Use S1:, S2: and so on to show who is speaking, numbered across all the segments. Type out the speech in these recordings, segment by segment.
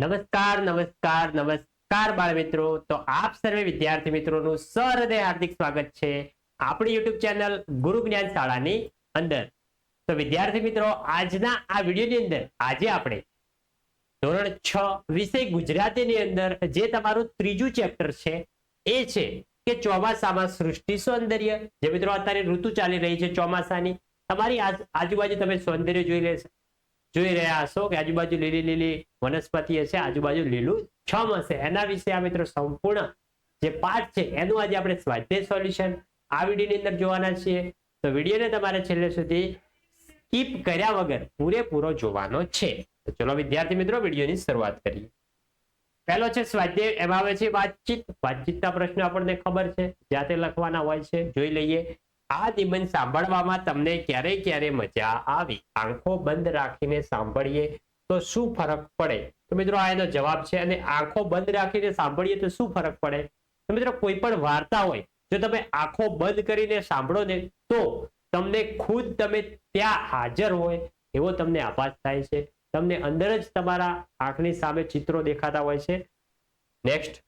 S1: નમસ્કાર નમસ્કાર નમસ્કાર બાળ મિત્રો તો આપ સર્વે વિદ્યાર્થી મિત્રોનું સહૃદય હાર્દિક સ્વાગત છે આપણી યુટ્યુબ ચેનલ ગુરુ જ્ઞાન શાળાની અંદર. તો વિદ્યાર્થી મિત્રો, આજના આ વિડીયોની અંદર આજે આપણે ધોરણ છ વિષય ગુજરાતીની અંદર જે તમારું ત્રીજું ચેપ્ટર છે એ છે કે ચોમાસામાં સૃષ્ટિ સૌંદર્ય. જે મિત્રો અત્યારે ઋતુ ચાલી રહી છે ચોમાસાની. તમારી આજુબાજુ તમે સૌંદર્ય જોઈ જોઈ રહ્યા હશો કે આજુબાજુ લીલી લીલી વનસ્પતિ હશે, આજુબાજુ લીલું છમ હશે. એના વિશે આ મિત્રો સંપૂર્ણ જે પાઠ છે, એનું આજે આપણે સ્વાધ્યાય સોલ્યુશન આ વિડીયોની અંદર જોવાના છીએ. તો વિડીયોને તમારે છેલ્લે સુધી સ્કીપ કર્યા વગર પૂરેપૂરો જોવાનો છે. તો ચલો વિદ્યાર્થી મિત્રો, વિડીયોની શરૂઆત કરીએ. પહેલો છે સ્વાધ્યાય, એમાં આવે છે વાતચીત. વાતચીતના પ્રશ્નો આપણને ખબર છે જાતે લખવાના હોય છે, જોઈ લઈએ. આ નિબંધ સાંભળવામાં તમને ક્યારે ક્યારે મજા આવી? આંખો બંધ રાખીને સાંભળીએ તો શું ફરક પડે? તો મિત્રો આ એનો જવાબ છે અને આંખો બંધ રાખીને સાંભળીએ તો શું ફરક પડે? તો મિત્રો કોઈ પણ વાર્તા હોય, જો તમે આંખો બંધ કરીને સાંભળો ને, તો તમને ખુદ તમે ત્યાં હાજર હોય એવો તમને આભાસ થાય છે. તમને અંદર જ તમારા આંખની સામે ચિત્રો દેખાતા હોય છે. નેક્સ્ટ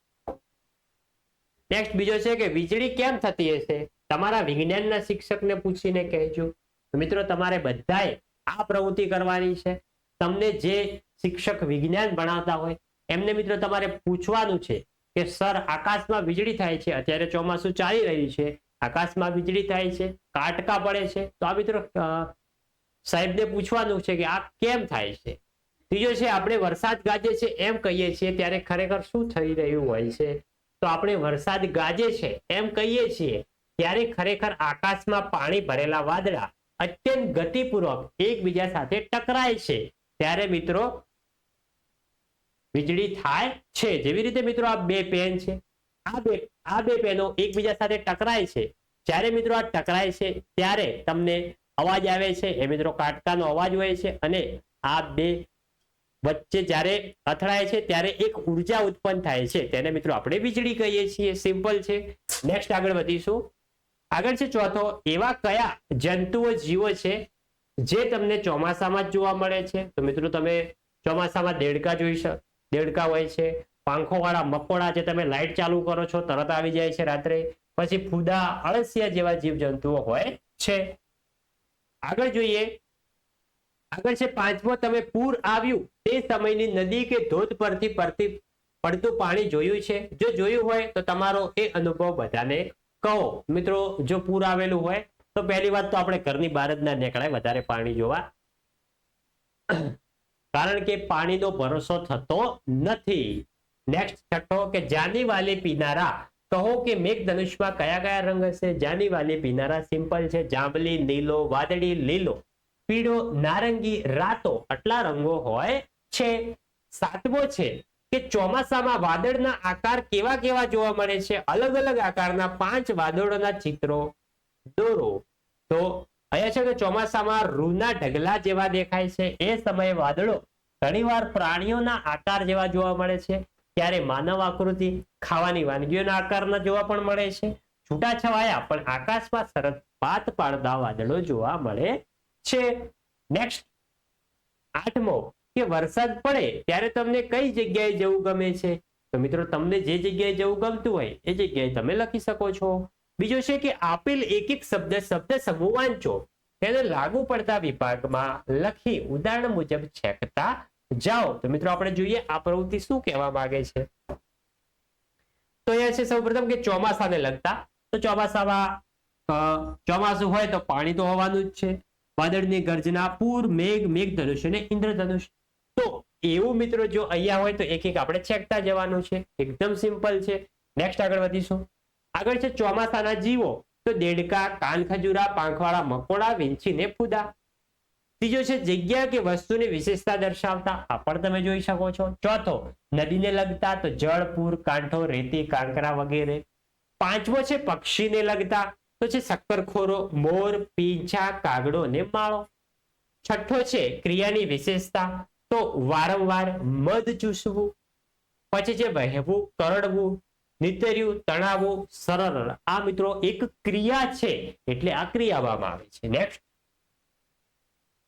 S1: નેક્સ્ટ બીજો છે કે વીજળી કેમ થતી હશે? તમારા વિજ્ઞાનના શિક્ષકને પૂછીને કહેજો. મિત્રો, તમારે બધાએ આ પ્રવૃત્તિ કરવાની છે. તમને જે શિક્ષક વિજ્ઞાન ભણાવતા હોય, એમને મિત્રો તમારે પૂછવાનું છે કે, સર, આકાશમાં વીજળી થાય છે. અત્યારે ચોમાસું ચાલી રહ્યું છે. આકાશમાં વીજળી થાય છે, કાટકા પડે છે. તો આ મિત્રો સાહેબને પૂછવાનું છે કે, આ કેમ થાય છે? ત્રીજો છે, આપણે વરસાદ ગાજે છે એમ કહીએ છીએ, ત્યારે ખરેખર શું થઈ રહ્યું હોય છે? તો આપણે વરસાદ ગાજે છે એમ કહીએ છીએ ત્યારે ખરેખર આકાશમાં પાણી ભરેલા વાદળા અત્યંત ગતિપૂર્વક એકબીજા સાથે ટકરાય છે. ત્યારે મિત્રો વીજળી થાય છે. જેવી રીતે મિત્રો આ બે પેન છે, આ બે આ બે પેનો એકબીજા સાથે ટકરાય છે. જ્યારે મિત્રો આ ટકરાય છે, ત્યારે તમને અવાજ આવે છે. એ મિત્રો કાટકાનો અવાજ હોય છે અને આ બે વચ્ચે જ્યારે અથડાય છે, ત્યારે એક ઊર્જા ઉત્પન્ન થાય છે. તેને મિત્રો આપણે વીજળી કહીએ છીએ. સિમ્પલ છે. નેક્સ્ટ આગળ વધીશું. આગળ છે ચોથો, એવા કયા જંતુઓ, જીવો છે જે તમને ચોમાસામાં જ જોવા મળે છે? તો મિત્રો તમે ચોમાસામાં દેડકા જોઈ દેડકા હોય છે પાંખો વાળા મકોડા જે તમે લાઈટ ચાલુ કરો છો, તરત આવી જાય છે રાત્રે. પછી ફૂદા, અળસિયા જેવા જીવજંતુઓ હોય છે. આગળ જોઈએ. આગળ છે પાંચમો, તમે પૂર આવ્યું તે સમયની નદી કે ધોધ પરથી પરથી પડતું પાણી જોયું છે. જો જોયું હોય તો તમારો એ અનુભવ બધાને કહો, મિત્રો, જો પૂર આવેલું હોય, તો પહેલી વાત તો આપણે ઘરની બહાર જ ના નીકળાય વધારે પાણી જોવા. કારણ કે પાણીનો ભરોસો થતો નથી. નેક્સ્ટ છઠ્ઠો કે જાની વાલી પીનારા, કહો કે મેઘધનુષમાં કયા કયા રંગ હશે? જાની વાલી પીનારા સિમ્પલ છે, જાંબલી, નીલો, વાદળી, લીલો. પીળો, નારંગી, રાતો, આટલા રંગો હોય છે. સાતમો છે કે ચોમાસામાં વાદળના આકાર કેવા કેવા જોવા મળે છે? અલગ અલગ આકારના પાંચ વાદળોના ચિત્રો દોરો. તો અહીંયા છે કે ચોમાસામાં રૂના ઢગલા જેવા દેખાય છે. એ સમયે વાદળો ઘણીવાર પ્રાણીઓના આકાર જેવા જોવા મળે છે. ત્યારે માનવ આકૃતિ ખાવાની વાનગીઓના આકારના જોવા પણ મળે છે. છૂટાછવાયા પણ આકાશમાં સરસ પાત પાડતા વાદળો જોવા મળે છે. નેક્સ્ટ આઠમો કે વરસાદ પડે ત્યારે તમને કઈ જગ્યાએ જવું ગમે છે? તો મિત્રો, તમને જે જગ્યાએ જવું ગમતું હોય, એ જગ્યાએ તમે લખી શકો છો. બીજો છે કે આપેલ એક એક શબ્દ શબ્દ સમૂહ વાંચો તેને લાગુ પડતા વિભાગમાં લખી ઉદાહરણ મુજબ છેકતા જાઓ. તો મિત્રો, આપણે જોઈએ આ પ્રવૃત્તિ શું કહેવા માંગે છે. તો અહીંયા છે સૌપ્રથમ કે ચોમાસાને લગતા. તો ચોમાસામાં ચોમાસું હોય તો પાણી તો હોવાનું જ છે. વાદળની ગર્જના, પૂર, મેઘ, મેઘધનુષ અને ઇન્દ્રધનુષ. તો એવું મિત્રો જો અહીંયા હોય તો એક એક આપણે ચેકતા જવાનું છે. એકદમ સિમ્પલ છે. નેક્સ્ટ આગળ વધીશું. આગળ છે ચોમાસાના જીવો. તો દેડકા કાનખજૂરા પાંખવાળા મકોડા, વિંછી ને ફૂદા. ત્રીજો છે જગ્યા કે વસ્તુની વિશેષતા દર્શાવતા. આ પણ તમે જોઈ શકો છો. ચોથો, નદીને લગતા તો જળ, પૂર, કાંઠો, રેતી, કાંકરા વગેરે. પાંચમો છે પક્ષીને લગતા તો છે શક્કરખોરો, મોર, પીંછા, કાગડો ને માળો. છઠ્ઠો છે ક્રિયાની વિશેષતા. તો વારંવાર મધ ચૂસવું, પછી છે વહેવું કરડવું નિતર્યું, તણાવવું, સરળ. આ મિત્રો એક ક્રિયા છે, એટલે આ ક્રિયાવામાં આવે છે. નેક્સ્ટ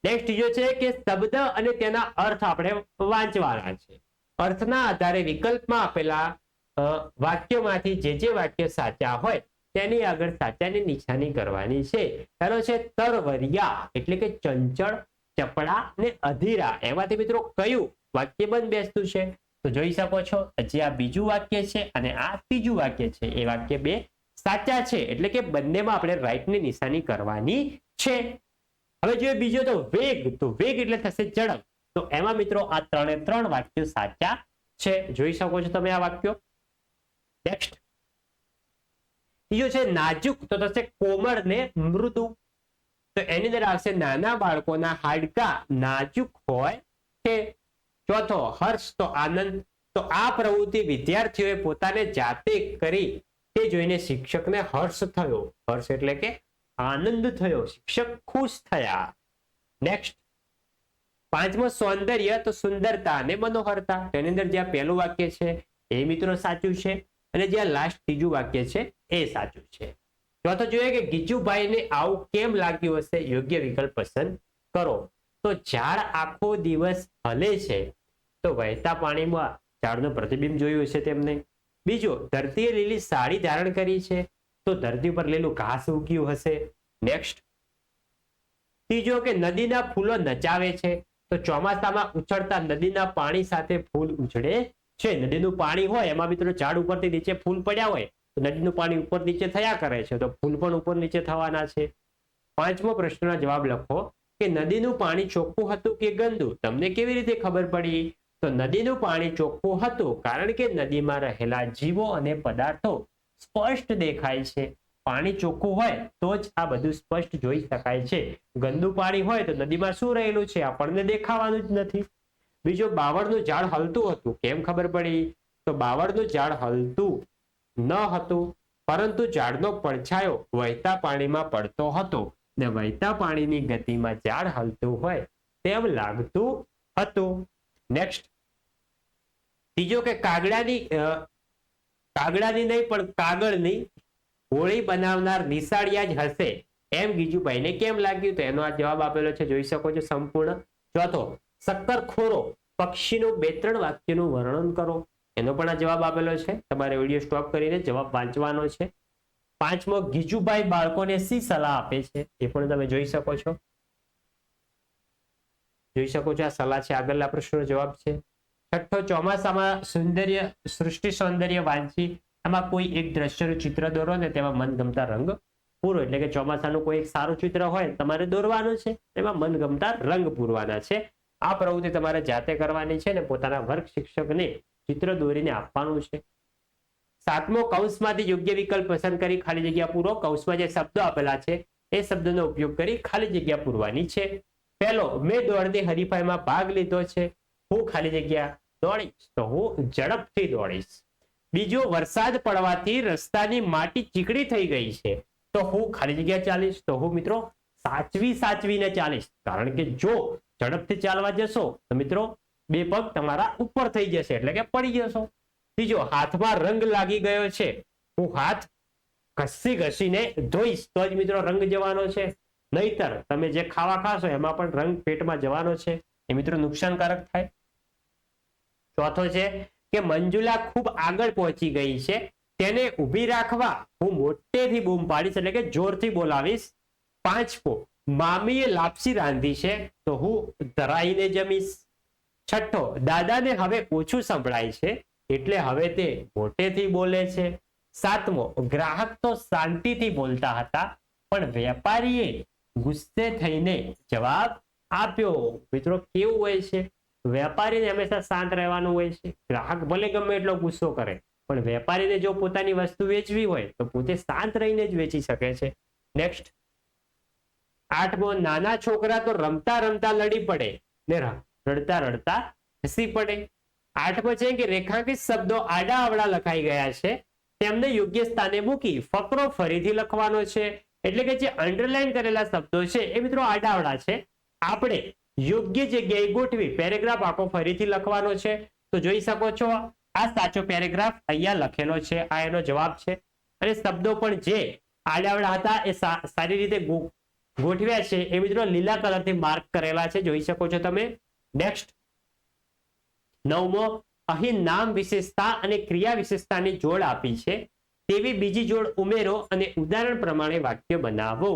S1: નેક્સ્ટ જો છે કે શબ્દ અને તેના અર્થ આપણે વાંચવાના છે. અર્થના આધારે વિકલ્પમાં આપેલા વાક્યોમાંથી જે જે વાક્ય સાચા હોય, તેની આગળ સાચાની નિશાની કરવાની છે. પહેલો છે તરવરિયા, એટલે કે ચંચળ ચપડા ને અધીરા. એમાંથી મિત્રો કયું વાક્ય બંધ બેસતું છે? તો જોઈ શકો છો, હજી આ બીજું વાક્ય છે અને આ ત્રીજું વાક્ય છે. એ વાક્ય બે સાચા છે, એટલે કે બંનેમાં આપણે રાઈટની નિશાની કરવાની છે. હવે જોઈએ બીજો તો વેગ. તો વેગ એટલે થશે ઝડપ તો એમાં મિત્રો આ ત્રણે ત્રણ વાક્યો સાચા છે. જોઈ શકો છો તમે આ વાક્યો? નેક્સ્ટ ત્રીજો છે નાજુક. તો થશે કોમળ ને મૃદુ. તો એની અંદર આવશે નાના બાળકોના હાડકા નાજુક હોય છે ચોથો હર્ષ, તો આનંદ. તો આ પ્રવૃત્તિ વિદ્યાર્થીઓએ પોતાને જાતે કરી તે જોઈને શિક્ષકને હર્ષ થયો. હર્ષ એટલે કે આનંદ થયો. શિક્ષક ખુશ થયા. નેક્સ્ટ પાંચમો સૌંદર્ય, તો સુંદરતા અને મનોહરતા. તેની અંદર જ્યાં પહેલું વાક્ય છે એ મિત્રો, સાચું છે. અને જ્યાં લાસ્ટ ત્રીજું વાક્ય છે, એ સાચું છે. ચોથો જોઈએ કે ગીચુભાઈને આવું કેમ લાગ્યું હશે? યોગ્ય વિકલ્પ પસંદ કરો. તો ઝાડ આખો દિવસ હલે છે. તો વહેતા પાણીમાં ઝાડનું પ્રતિબિંબ જોયું હશે તેમને. બીજો, ધરતીએ લીલી સાડી ધારણ કરી છે. તો ધરતી પર લીલું ઘાસ ઉગ્યું હશે. નેક્સ્ટ. ત્રીજો કે નદીના ફૂલો નચાવે છે. તો ચોમાસામાં ઉછળતા નદીના પાણી સાથે ફૂલ ઉછળે છે. નદીનું પાણી હોય, એમાં મિત્રો ઝાડ ઉપરથી નીચે ફૂલ પડ્યા હોય નદીનું પાણી ઉપર નીચે થયા કરે છે. તો ફૂલ પણ ઉપર નીચે થવાના છે. પાંચમો પ્રશ્નનો જવાબ લખો કે નદીનું પાણી ચોખ્ખું હતું કે ગંદુ? તમને કેવી રીતે ખબર પડી? તો નદીનું પાણી ચોખ્ખું હતું કારણ કે નદીમાં રહેલા જીવો અને પદાર્થો સ્પષ્ટ દેખાય છે. પાણી ચોખ્ખું હોય તો જ આ બધું સ્પષ્ટ જોઈ શકાય છે. ગંદુ પાણી હોય તો નદીમાં શું રહેલું છે આપણને દેખાવાનું જ નથી. બીજો બાવળનું ઝાડ હલતું હતું. કેમ ખબર પડી? તો બાવળનું ઝાડ હલતું ન હતું, પરંતુ ઝાડનો પડછાયો વહેતા પાણીમાં પડતો હતો ને વહેતા પાણીની ગતિમાં ઝાડ હલતું હોય તેમ લાગતું હતું. નેક્સ્ટ ત્રીજો કે કાગડાની કાગડાની નહીં, પણ કાગળની હોળી બનાવનાર નિશાળિયા જ હશે એમ ગીજુભાઈને કેમ લાગ્યું? તો એનો આ જવાબ આપેલો છે, જોઈ શકો છો, સંપૂર્ણ. ચોથો, શક્કરખોરો પક્ષીનું બે ત્રણ વાક્યનું વર્ણન કરો. એનો પણ આ જવાબ આપેલો છે. તમારે વીડિયો સ્ટોપ કરીને જવાબ વાંચવાનો છે. પાંચમો, ગીજુભાઈ બાળકોને શી સલાહ આપે છે? એ પણ તમે જોઈ શકો છો. જોઈ શકો છો આ સલાહ છે. આગળના પ્રશ્નનો જવાબ છે. છઠ્ઠો, ચોમાસામાં સૌંદર્ય, સૃષ્ટિ સૌંદર્ય વાંચી, આમાં કોઈ એક દ્રશ્યનું ચિત્ર દોરો ને તેમાં મનગમતા રંગ પૂરો. એટલે કે ચોમાસાનું કોઈ એક સારું ચિત્ર હોય તમારે દોરવાનું છે એમાં મનગમતા રંગ પૂરવાના છે. આ પ્રવૃત્તિ તમારે જાતે કરવાની છે ને પોતાના વર્ગ શિક્ષકને ચિત્ર દોરીને આપવાનું છે. સાતમો કૌંસમાંથી યોગ્ય વિકલ્પ પસંદ કરી ખાલી જગ્યા પૂરો. કૌંસમાં જે શબ્દો આપેલા છે, એ શબ્દનો ઉપયોગ કરી ખાલી જગ્યા પૂરવાની છે. પહેલો, મેં દોડતી હરીફાઈમાં ભાગ લીધો છે. હું ખાલી જગ્યા દોડીશ તો હું ઝડપથી દોડીશ. બીજો, વરસાદ પડવાથી રસ્તાની માટી ચીકણી થઈ ગઈ છે. તો હું ખાલી જગ્યા ચાલીશ તો હું મિત્રો સાચવી સાચવીને ચાલીશ. કારણ કે જો ઝડપથી ચાલવા જશો તો મિત્રો બે પગ તમારા ઉપર થઈ જશે, એટલે કે પડી જશો. ત્રીજો, હાથમાં રંગ લાગી ગયો છે. હું હાથ ઘસી ઘસીને ધોઈશ, તો જ મિત્રો રંગ જવાનો છે. નહીતર તમે જે ખાવા ખાશો, એમાં પણ રંગ પેટમાં જવાનો છે. એ મિત્રો નુકસાનકારક થાય. ચોથો છે કે મંજુલા ખૂબ આગળ પહોંચી ગઈ છે. તેને ઊભી રાખવા હું મોટેથી બૂમ પાડીશ, એટલે કે જોરથી બોલાવીશ. પાંચમો, મામીએ લાપસી રાંધી છે, તો હું ધરાઈને જમીશ. છઠ્ઠો, દાદાને હવે ઓછું સંભળાય છે, એટલે હવે તે મોટેથી બોલે છે. સાતમો, ગ્રાહક તો શાંતિથી બોલતા હતા, પણ વેપારીએ ગુસ્સે થઈને જવાબ આપ્યો. મિત્રો, કેવું હોય છે? વેપારીને હંમેશા શાંત રહેવાનું હોય છે. ગ્રાહક ભલે ગમે એટલો ગુસ્સો કરે, પણ વેપારીને જો પોતાની વસ્તુ વેચવી હોય, તો પોતે શાંત રહીને જ વેચી શકે છે. નેક્સ્ટ આઠમો, નાના છોકરા તો રમતા રમતા લડી પડે ને રડતા રડતા હસી પડે. આઠ પછી કે રેખાંકિત શબ્દો આડા અવળા લખાઈ ગયા છે. તેમને યોગ્ય સ્થાને મૂકી ફકરો ફરીથી લખવાનો છે. એટલે કે જે અંડરલાઈન કરેલા શબ્દો છે એ મિત્રો આડાવડા છે. આપણે યોગ્ય જગ્યાએ ગોઠવી પેરેગ્રાફ આખો ફરીથી લખવાનો છે. તો જોઈ શકો છો, આ સાચો પેરેગ્રાફ અહીંયા લખેલો છે. આ એનો જવાબ છે. અને શબ્દો પણ જે આડાવડા હતા એ સારી રીતે ગોઠવ્યા છે એ મિત્રો લીલા કલરથી માર્ક કરેલા છે. જોઈ શકો છો તમે. નેક્સ્ટ નવમો, અહીં નામ વિશેષતા અને ક્રિયા વિશેષતાની જોડ આપી છે. તેવી બીજી જોડ ઉમેરો અને ઉદાહરણ પ્રમાણે વાક્ય બનાવો.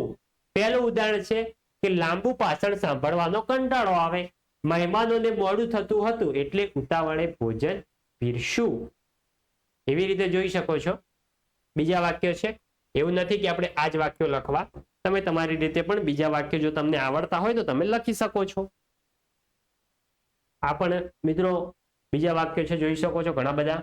S1: પહેલું ઉદાહરણ છે કે લાંબુ પાછળ સાંભળવાનો કંટાળો આવે. મહેમાનોને મોડું થતું હતું એટલે ઉતાવળે ભોજન પીરશું. એવી રીતે જોઈ શકો છો. બીજા વાક્ય છે, એવું નથી કે આપણે આ જ વાક્યો લખવા. તમે તમારી રીતે પણ બીજા વાક્યો જો તમને આવડતા હોય તો તમે લખી શકો છો. આ પણ મિત્રો બીજા વાક્યો છે, જોઈ શકો છો ઘણા બધા.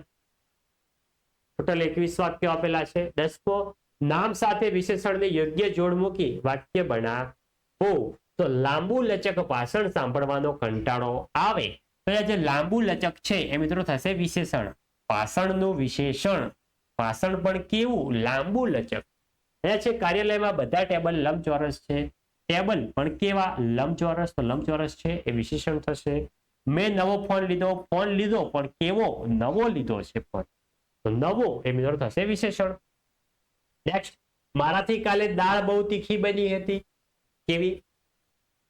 S1: ટોટલ એકવીસ વાક્યો આપેલા છે. દસમો, નામ સાથે વિશેષણને યોગ્ય જોડ મૂકી વાક્ય બનાવો. તો લાંબુ લચક ભાષણ સાંભળવાનો કંટાળો આવે. તો જે લાંબુ લચક છે એ મિત્રો થશે વિશેષણ. ભાષણનું વિશેષણ. ભાષણ પણ કેવું? લાંબુ લચક. છે કાર્યાલયમાં બધા ટેબલ લંબચોરસ છે. ટેબલ પણ કેવા? લંબચોરસ. તો લંબચોરસ છે એ વિશેષણ થશે. મેં નવો ફોન લીધો ફોન લીધો, પણ કેવો નવો લીધો છે ફોન નવો, એ થશે વિશેષણ. નેક્સ્ટ મારાથી કાલે દાળ બહુ તીખી બની હતી. કેવી?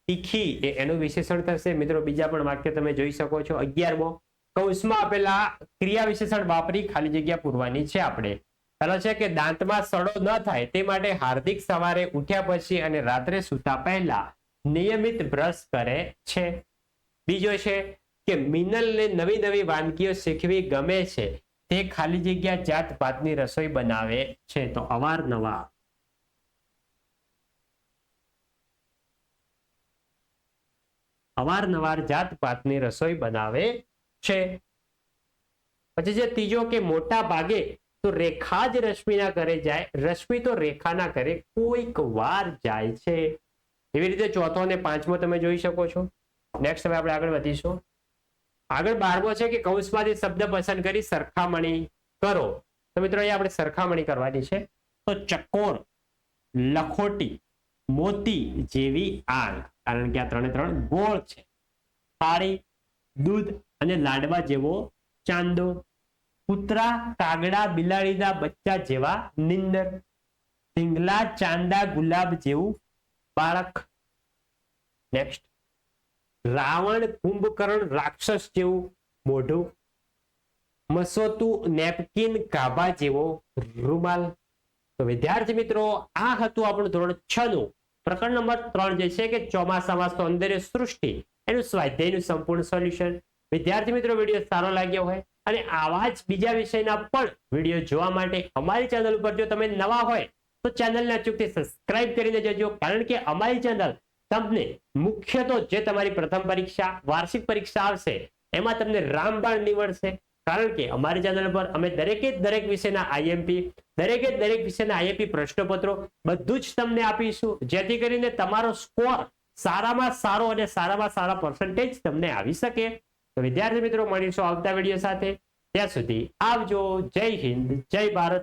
S1: તીખી, એ એનું વિશેષણ થશે. મિત્રો, બીજા પણ વાક્ય તમે જોઈ શકો છો. અગિયારમો, કૌંસમાં આપેલા ક્રિયા વિશેષણ વાપરી, ખાલી જગ્યા પૂરવાની છે આપણે. પહેલો છે કે દાંતમાં સડો ન થાય, તે માટે હાર્દિક સવારે ઉઠ્યા પછી અને રાત્રે સૂતા પહેલા નિયમિત બ્રશ કરે છે. બીજો છે કે મિનલને નવી નવી વાનગીઓ શીખવી ગમે છે. તે ખાલી જગ્યા જાત ભાતની રસોઈ બનાવે છે. તો અવારનવાર અવારનવાર જાત ભાતની રસોઈ બનાવે છે. પછી જે ત્રીજો કે મોટા ભાગે તો રેખા જ રશ્મિના ઘરે જાય. રશ્મિ તો રેખાના ઘરે કોઈક વાર જાય છે. એવી રીતે ચોથો અને પાંચમો તમે જોઈ શકો છો. નેક્સ્ટ હવે આપણે આગળ વધીશું. આગળ બારમો છે કે કૌંસમાંથી શબ્દ પસંદ કરી સરખામણી કરો. તો મિત્રો અહીંયા આપણે સરખામણી કરવાની છે. તો ચકોર લખોટી, મોતી જેવી આગ. કારણ કે આ ત્રણે ત્રણ ગોળ છે. પાણી દૂધ અને લાડવા જેવો ચાંદો. કૂતરા, કાગડા, બિલાડીના બચ્ચા જેવા નિંદર. સિંગલા ચાંદા, ગુલાબ જેવું બાળક. નેક્સ્ટ રાવણ, કુંભકર્ણ, રાક્ષસ જેવું મોઢું મસોતું નેપકિન કાબા જેવો રૂમાલ. તો વિદ્યાર્થી મિત્રો, આ હતું આપણું ધોરણ છ નું પ્રકરણ નંબર ત્રણ જે છે કે ચોમાસામાં સૌંદર્ય સૃષ્ટિ, એનું સ્વાધ્યાયનું સંપૂર્ણ સોલ્યુશન. વિદ્યાર્થી મિત્રો, વીડિયો સારો લાગ્યો હોય અને આવા જ બીજા વિષયના પણ વીડિયો જોવા માટે અમારી ચેનલ ઉપર જો તમે નવા હોય, તો ચેનલને અચૂકથી સબસ્ક્રાઇબ કરીને જજો, કારણ કે અમારી ચેનલ તમને મુખ્ય તો જે તમારી પ્રથમ પરીક્ષા, વાર્ષિક પરીક્ષા આવશે, એમાં તમને રામબાણ નીવડશે. કારણ કે અમારી ચેનલ પર અમે દરેકે દરેક વિષયના આઈએમપી દરેકે દરેક વિષયના આઈએમપી પ્રશ્નપત્રો બધું જ તમને આપીશું. જેથી કરીને તમારો સ્કોર સારામાં સારો અને સારામાં સારા પર્સન્ટેજ તમને આવી શકે. તો વિદ્યાર્થી મિત્રો, મળીશું આવતા વીડિયો સાથે. ત્યાં સુધી આવજો. જય હિન્દ, જય ભારત.